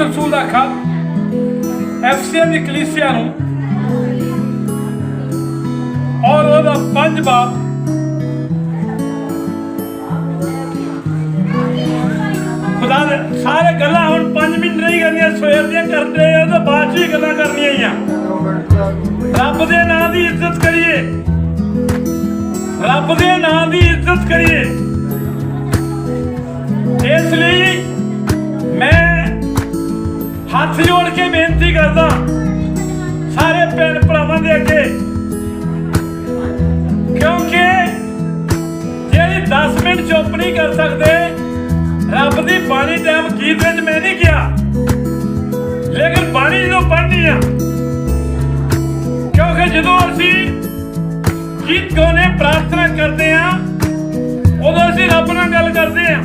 ਪੌਲਸ ਰਸੂਲ ਦਾ ਖਤ ਐਫਸੀਐਨ ਦੀ ਨੂੰ ਔਰ ਉਹਦਾ ਪੰਜ ਬਾਪ ਖੁਦਾ ਦੇ ਸਾਰੇ ਗੱਲਾਂ ਹੁਣ 5 ਮਿੰਟ ਨਹੀਂ ਕਰਨੀਆਂ ਸਵੇਰ ਦੀਆਂ ਕਰਦੇ ਆ ਤਾਂ ਬਾਅਦ ਚ ਹੀ ਗੱਲਾਂ ਕਰਨੀਆਂ ਆ ਰੱਬ ਦੇ ਨਾਂ ਦੀ ਇੱਜ਼ਤ ਕਰੀਏ ਰੱਬ ਦੇ ਨਾਂ ਦੀ ਇੱਜ਼ਤ ਕਰੀਏ ਬੇਨਤੀ ਕਰਦਾ? ਸਾਰੇ ਭੈਣ ਭਰਾਵਾਂ ਦੇ ਅੱਗੇ। ਕਿਉਂਕਿ ਜਿਹੜੀ 10 ਮਿੰਟ ਚੁੱਪ ਨਹੀਂ ਕਰ ਸਕਦੇ, ਰੱਬ ਦੀ ਬਾਣੀ ਟਾਈਮ ਗੀਤ ਵਿੱਚ ਮੈਂ ਨਹੀਂ ਕਿਹਾ ਲੇਕਿਨ ਬਾਣੀ ਜਦੋਂ ਪੜ੍ਹਨੀ ਆ, ਕਿਉਂਕਿ ਜਦੋਂ ਅਸੀਂ ਗੀਤ ਗਾਉਣੇ ਪ੍ਰਾਰਥਨਾ ਕਰਦੇ ਆ, ਉਦੋਂ ਅਸੀਂ ਰੱਬ ਨਾਲ ਗੱਲ ਕਰਦੇ ਆ।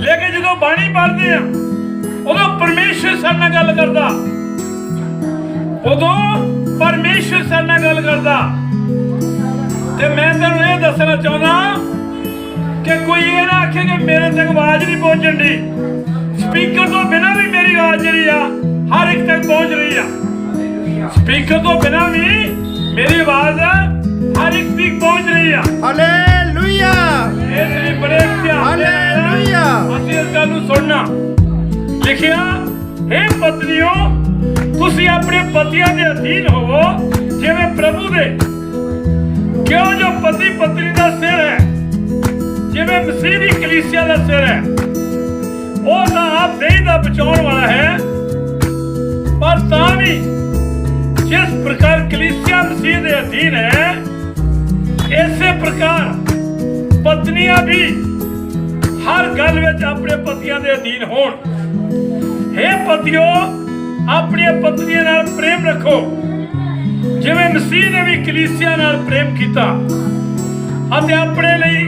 ਲੇਕਿਨ ਜਦੋਂ ਬਾਣੀ ਪੜ੍ਹਦੇ ਆ ਉਦੋਂ ਪਰਮੇਸ਼ਰ ਸਾਡੇ ਨਾਲ ਗੱਲ ਕਰਦਾ। ਉਦੋਂ ਪਰਮੇਸ਼ਰ ਸਾਡੇ ਨਾਲ ਗੱਲ ਕਰਦਾ। ਤੇ ਮੈਂ ਤੈਨੂੰ ਇਹ ਦੱਸਣਾ ਚਾਹੁੰਦਾ ਕਿ ਕੋਈ ਇਹ ਨਾ ਆਖੇ ਕਿ ਮੇਰੇ ਤੱਕ ਆਵਾਜ਼ ਨਹੀਂ ਪਹੁੰਚਣ ਦੀ। ਸਪੀਕਰ ਤੋਂ ਬਿਨਾਂ ਵੀ ਮੇਰੀ ਆਵਾਜ਼ ਜਿਹੜੀ ਆ ਹਰ ਇੱਕ ਤੱਕ ਪਹੁੰਚ ਰਹੀ ਆ। ਸਪੀਕਰ ਤੋਂ ਬਿਨਾਂ ਵੀ ਮੇਰੀ ਆਵਾਜ਼ ਹਰ ਇੱਕ ਤੱਕ ਪਹੁੰਚ ਰਹੀ ਆ। ਹਾਲੇਲੂਇਆ। ਇਸ ਲਈ ਬੜੇ ਧਿਆਨ ਹਾਲੇਲੂਇਆ। ਅਸੀਂ ਇਸ ਗੱਲ ਨੂੰ ਸੁਣਨਾ। ਲਿਖਿਆ, ਹੈ ਪਤਨੀਓ, ਤੁਸੀਂ ਆਪਣੇ ਪਤੀਆਂ ਦੇ ਅਧੀਨ ਹੋਵੋ, ਜਿਵੇਂ ਪ੍ਰਭੂ ਦੇ। ਕਿਉਂ ਜੋ ਪਤੀ ਪਤਨੀ ਦਾ ਸਿਰ ਹੈ, ਜਿਵੇਂ ਮਸੀਹ ਦੀ ਕਲੀਸਿਆ ਦਾ ਸਿਰ ਹੈ, ਉਹ ਤਾਂ ਆਪ ਦੇਹ ਦਾ ਬਚਾਉਣ ਵਾਲਾ ਹੈ। ਪਰ ਤਾਂ ਵੀ ਜਿਸ ਪ੍ਰਕਾਰ ਕਲੀਸਿਆ ਮਸੀਹ ਦੇ ਅਧੀਨ ਹੈ, ਇਸੇ ਪ੍ਰਕਾਰ ਪਤਨੀਆਂ ਵੀ ਹਰ ਗੱਲ ਵਿੱਚ ਆਪਣੇ ਪਤੀਆਂ ਦੇ ਅਧੀਨ ਹੋਣ। हे ਪਤਿਓ, ਆਪਣੀਆਂ ਪਤਨੀਆਂ ਨਾਲ ਪ੍ਰੇਮ ਰੱਖੋ। ਜਿਵੇਂ ਮਸੀਹ ਨੇ ਵੀ ਕਲੀਸਿਆ ਨਾਲ ਪ੍ਰੇਮ ਕੀਤਾ। ਅਤੇ ਆਪਣੇ ਲਈ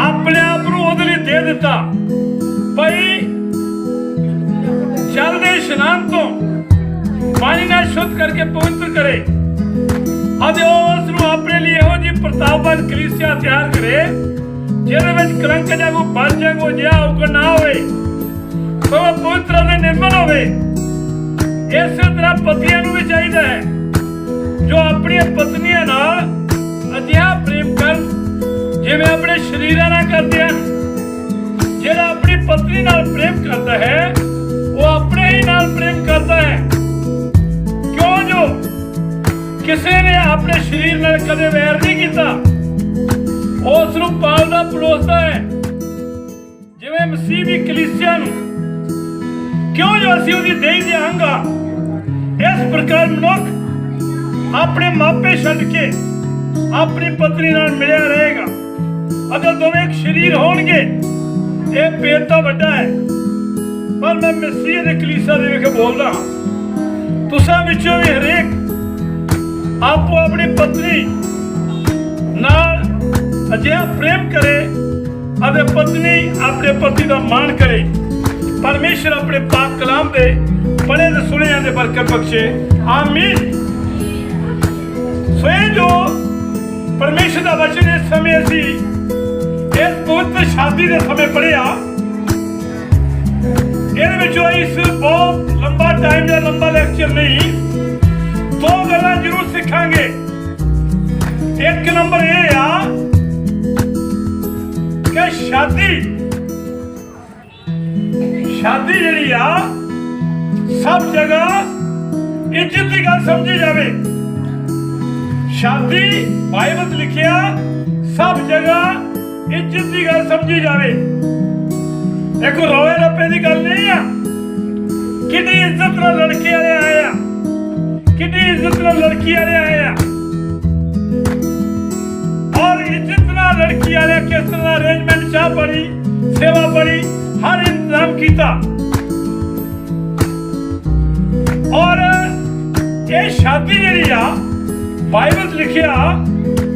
ਆਪਣੇ ਆਪ ਨੂੰ ਉਹਦੇ ਲਈ ਦੇ ਦਿੱਤਾ। ਭਈ ਜਲ ਇਸ਼ਨਾਨ ਤੋਂ ਪਾਣੀ ਨਾਲ ਸ਼ੁੱਧ ਕਰਕੇ ਪਵਿੱਤਰ ਕਰੇ। ਅਤੇ ਉਹ ਉਸ ਨੂੰ ਆਪਣੇ ਲਈ ਇਹੋ ਜਿਹੀ ਪ੍ਰਤਾਪਵਾਨ ਕਲੀਸਿਆ ਤਿਆਰ ਕਰੇ ਜਿਹਦੇ ਵਿੱਚ ਕਲੰਕ ਜਾਗੋ, ਬਲ ਜਾਗੋ ਜਿਆ ਉਗ ਨਾ ਹੋਵੇ। ਸੋ ਪਵਿੱਤਰ ਅਤੇ ਨਿਰਮਲ ਹੋਵੇ। ਇਸੇ ਤਰ੍ਹਾਂ ਪਤੀਆਂ ਨੂੰ ਵੀ ਚਾਹੀਦਾ ਹੈ। ਜੋ ਆਪਣੀਆਂ ਪਤਨੀਆਂ ਨਾਲ ਅਜਿਹਾ ਪ੍ਰੇਮ ਕਰਨ, ਜਿਵੇਂ ਆਪਣੇ ਸ਼ਰੀਰਾਂ ਨਾਲ ਕਰਦੇ ਹਨ। ਜਿਹੜਾ ਆਪਣੀ ਪਤਨੀ ਨਾਲ ਪ੍ਰੇਮ ਕਰਦਾ ਹੈ, ਉਹ ਆਪਣੇ ਹੀ ਨਾਲ ਪ੍ਰੇਮ ਕਰਦਾ ਹੈ। ਕਿਉਂ ਜੋ? ਕਿਸੇ ਨੇ ਆਪਣੇ ਸਰੀਰ ਨਾਲ ਕਦੇ ਵੈਰ ਨਹੀਂ ਕੀਤਾ। ਉਸ ਨੂੰ ਪਾਲਦਾ ਪਲੋਸਦਾ ਹੈ। ਜਿਵੇਂ ਮਸੀਹ ਵੀ ਕਲੀਸਿਆ ਨੂੰ। ਕਿਉਂ ਜੋ ਅਸੀਂ ਉਹਦੀ ਦੇਹ ਦੇ ਅੰਗ ਇਸ ਪ੍ਰਕਾਰ ਮਨੁੱਖ ਆਪਣੇ ਮਾਪੇ ਛੱਡ ਕੇ ਆਪਣੀ ਪਤਨੀ ਨਾਲ ਮਿਲਿਆ ਰਹੇਗਾ। ਅਗਰ ਦੋਵੇਂ ਇੱਕ ਸਰੀਰ ਹੋਣਗੇ, ਇਹ ਪੇਟ ਤਾਂ ਵੱਡਾ ਹੈ। ਪਰ ਮੈਂ ਮਸੀਹ ਦੇ ਕਲੀਸਾ ਦੇ ਵਿਖੇ ਬੋਲਦਾ ਹਾਂ। ਤੁਸਾਂ ਵਿੱਚੋਂ ਵੀ ਹਰੇਕ ਆਪੋ ਆਪਣੀ ਪਤਨੀ ਅਜਿਹਾ ਪ੍ਰੇਮ ਕਰੇ ਅਤੇ ਪਤਨੀ ਆਪਣੇ ਪਤੀ ਦਾ ਮਾਣ ਕਰੇ, ਪਰਮੇਸ਼ਰ ਆਪਣੇ ਪਾਕ ਕਲਾਮ ਦੇ ਪੜੇ ਤੇ ਸੁਣਿਆਂ ਦੇ ਬਰਕਤ ਬਖਸ਼ੇ। ਆਮੀਨ। ਸੋ ਇਹ ਦਾ ਵਚਨ ਇਸ ਸਮੇਂ ਅਸੀਂ ਇਸ ਪਵਿੱਤਰ ਸ਼ਾਦੀ ਦੇ ਸਮੇਂ ਪੜਿਆ ਇਹਦੇ ਵਿੱਚੋਂ ਇਸ ਬਹੁਤ ਲੰਬਾ ਟਾਈਮ ਦਾ ਲੰਬਾ ਲੈਕਚਰ ਨਹੀਂ, ਦੋ ਗੱਲਾਂ ਜ਼ਰੂਰ ਸਿੱਖਾਂਗੇ। ਇੱਕ ਨੰਬਰ ਇਹ ਆ ਕਿ ਸ਼ਾਦੀ। ਸ਼ਾਦੀ ਜਿਹੜੀ ਆ, ਸਭ ਜਗ੍ਹਾ ਇੱਜ਼ਤ ਦੀ ਗੱਲ ਸਮਝੀ ਜਾਵੇ। ਸ਼ਾਦੀ ਬਾਈਬਲ 'ਚ ਲਿਖਿਆ, ਸਭ ਜਗ੍ਹਾ ਇੱਜ਼ਤ ਦੀ ਗੱਲ ਸਮਝੀ ਜਾਵੇ। ਇਹ ਰੋਏ ਰੱਪੇ ਦੀ ਗੱਲ ਨਹੀਂ ਆ। ਕਿੰਨੀ ਇੱਜ਼ਤ ਨਾਲ ਲੜਕੇ ਵਾਲੇ ਆਏ ਆ। ਕਿੰਨੀ ਇੱਜ਼ਤ ਨਾਲ ਲੜਕੀ ਵਾਲੇ ਆਏ ਆ। ਔਰ ਇੱਜ਼ਤ ਲੜਕੀ ਵਾਲੇ ਕਿਸ ਤਰ੍ਹਾਂ ਅਰੇਂਜਮੈਂਟ ਚਾਹ ਬਣੀ, ਸੇਵਾ ਬਣੀ, ਹਰ ਇੰਤਜ਼ਾਮ ਕੀਤਾ। ਔਰ ਇਹ ਸ਼ਾਦੀ ਜਿਹੜੀ ਆ, ਬਾਈਬਲ 'ਚ ਲਿਖਿਆ,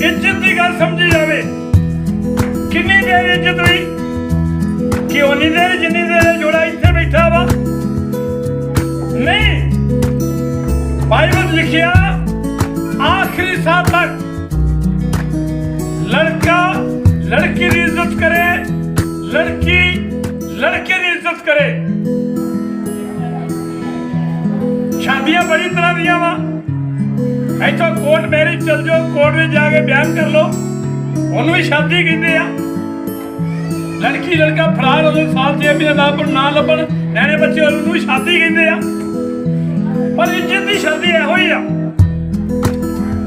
ਇੱਜ਼ਤ ਦੀ ਗੱਲ ਸਮਝੀ ਜਾਵੇ। ਕਿੰਨੀ ਦੇਰ ਇੱਜ਼ਤ ਹੋਈ ਕਿ ਉਨੀ ਦੇਰ, ਜਿੰਨੀ ਦੇਰ ਇਹ ਜੋੜਾ ਇੱਥੇ ਬੈਠਾ ਵਾ? ਨਹੀਂ। ਬਾਈਬਲ 'ਚ ਲਿਖਿਆ, ਆਖਰੀ ਸਾਹ ਤੱਕ ਲੜਕਾ ਲੜਕੀ ਦੀ ਇੱਜ਼ਤ ਕਰੇ ਲੜਕੀ ਲੜਕੇ ਦੀ ਇੱਜ਼ਤ ਕਰੇ ਸ਼ਾਦੀਆਂ ਬੜੀ ਤਰ੍ਹਾਂ ਦੀਆਂ ਵਾ ਇੱਥੋਂ ਕੋਰਟ ਮੈਰਿਜ ਚੱਲ ਜਾਓ ਕੋਰਟ ਵਿੱਚ ਜਾ ਕੇ ਬਿਆਨ ਕਰ ਲਓ ਉਹਨੂੰ ਵੀ ਸ਼ਾਦੀ ਕਹਿੰਦੇ ਆ ਲੜਕੀ ਲੜਕਾ ਫਰਾਰ ਹੋ ਜਾਣ ਸਾਲ ਛੇ ਮਹੀਨੇ ਨਾ ਪਰ ਨਾ ਲੱਭਣ ਨਿਆਣੇ ਬੱਚੇ ਉਹਨੂੰ ਵੀ ਸ਼ਾਦੀ ਕਹਿੰਦੇ ਆ ਪਰ ਇੱਜ਼ਤ ਦੀ ਸ਼ਾਦੀ ਇਹੋ ਹੀ ਆ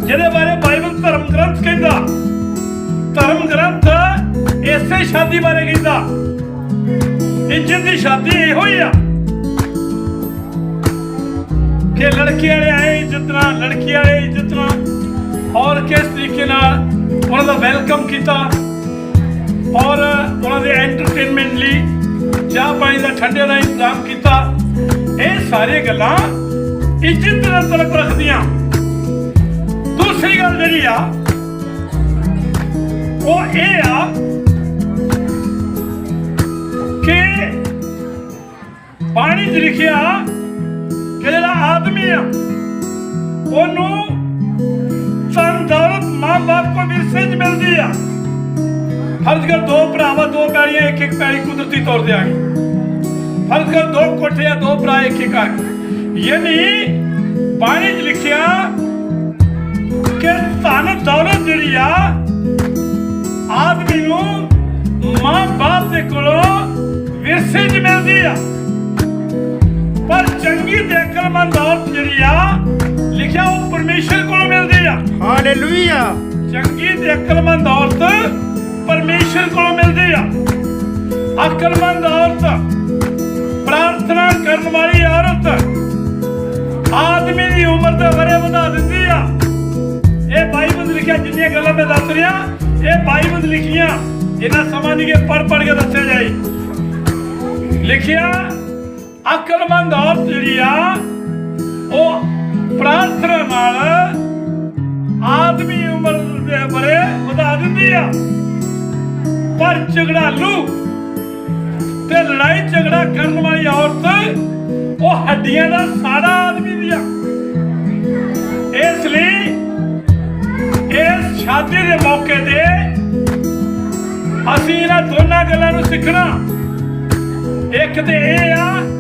ਜਿਹਦੇ ਬਾਰੇ ਬਾਈਬਲ ਧਰਮ ਗ੍ਰੰਥ ਕਹਿੰਦਾ ਧਰਮ ਗ੍ਰੰਥ ਇਸੇ ਸ਼ਾਦੀ ਬਾਰੇ ਕਹਿੰਦਾ ਇੱਜ਼ਤ ਦੀ ਸ਼ਾਦੀ ਇਹੋ ਹੀ ਆ। ਕਿ ਲੜਕੀ ਵਾਲੇ ਆਏ ਇੱਜ਼ਤ ਨਾਲ, ਲੜਕੀ ਵਾਲੇ ਇੱਜ਼ਤ ਨਾਲ, ਔਰ ਕਿਸ ਤਰੀਕੇ ਨਾਲ ਉਹਨਾਂ ਦਾ ਵੈਲਕਮ ਕੀਤਾ, ਔਰ ਉਹਨਾਂ ਦੇ ਐਂਟਰਟੇਨਮੈਂਟ ਲਈ ਚਾਹ ਪਾਣੀ ਦਾ ਠੰਡੇ ਦਾ ਇੰਤਜ਼ਾਮ ਕੀਤਾ। ਇਹ ਸਾਰੀਆਂ ਗੱਲਾਂ ਇੱਜ਼ਤ ਨਾਲ ਤਲਕ ਰੱਖਦੀਆਂ। ਦੂਸਰੀ ਗੱਲ ਜਿਹੜੀ ਆ ਉਹ ਇਹ ਆ ਕਿ ਪਾਣੀ 'ਚ ਲਿਖਿਆ ਕਿ ਜਿਹੜਾ ਆਦਮੀ ਆ, ਉਹਨੂੰ ਧਨ ਦੌਲਤ ਮਾਂ-ਬਾਪ ਕੋ ਵਿਰਸੇ 'ਚ ਮਿਲਦੀ ਆ। ਫਰਜ਼ ਕਰ ਦੋ ਭਰਾਵਾ, ਦੋ ਪੈੜੀਆਂ ਇੱਕ ਇੱਕ ਪੈੜੀ ਕੁਦਰਤੀ ਤੌਰ ਤੇ ਆ ਗਈ। ਫਰਜ਼ ਕਰ ਦੋ ਕੋਠੇ ਆ, ਦੋ ਭਰਾ ਇੱਕ ਇੱਕ ਆ ਗਏ। ਯਾਨੀ ਪਾਣੀ 'ਚ ਲਿਖਿਆ ਕਿ ਧਨ ਆ। ਪਰ ਚੰਗੀ ਤੇ ਅਕਲਮੰਦ ਔਰਤ ਜਿਹੜੀ ਆ ਲਿਖਿਆ ਉਹ ਪਰਮੇਸ਼ਰ ਕੋਲੋਂ ਮਿਲਦੀ ਆ। ਹਾਲੇਲੂਇਆ। ਚੰਗੀ ਤੇ ਅਕਲਮੰਦ ਔਰਤ ਪਰਮੇਸ਼ਰ ਕੋਲੋਂ ਮਿਲਦੀ ਆ। ਅਕਲਮੰਦ ਔਰਤ ਪ੍ਰਾਰਥਨਾ ਕਰਨ ਵਾਲੀ ਔਰਤ ਆਦਮੀ ਦੀ ਉਮਰ ਦੇ ਵਰੇ ਵਧਾ ਦਿੰਦੀ ਆ। ਇਹ ਬਾਈਬਲ ਲਿਖਿਆ ਜਿੰਨੀਆਂ ਗੱਲਾਂ ਮੈਂ ਦੱਸ ਰਿਹਾ ਇਹ ਬਾਈਬਲ ਲਿਖੀਆਂ ਇਹਨਾਂ ਸਮਾਂ ਨਹੀਂ ਕਿ ਪੜ ਪੜ ਕੇ ਦੱਸਿਆ ਜਾਏ। ਲਿਖਿਆ, ਅਕਲਮੰਦ ਔਰਤ ਜਿਹੜੀ ਆ ਉਹ ਪ੍ਰਾਰਥਨਾ ਨਾਲ ਆਦਮੀ ਉਮਰ ਦੇ ਬਰੇ ਵਧਾ ਦਿੰਦੀ ਆ। ਪਰ ਝਗੜਾਲੂ ਤੇ ਲੜਾਈ ਝਗੜਾ ਕਰਨ ਵਾਲੀ ਔਰਤ, ਉਹ ਹੱਡੀਆਂ ਦਾ ਸਾੜਾ ਆਦਮੀ ਦੀ ਆ। ਇਸ ਲਈ ਇਸ ਸ਼ਾਦੀ ਦੇ ਮੌਕੇ ਤੇ ਅਸੀਂ ਇਹਨਾਂ ਦੋਨਾਂ ਗੱਲਾਂ ਨੂੰ ਸਿੱਖਣਾ। ਇੱਕ ਤੇ ਇਹ ਆ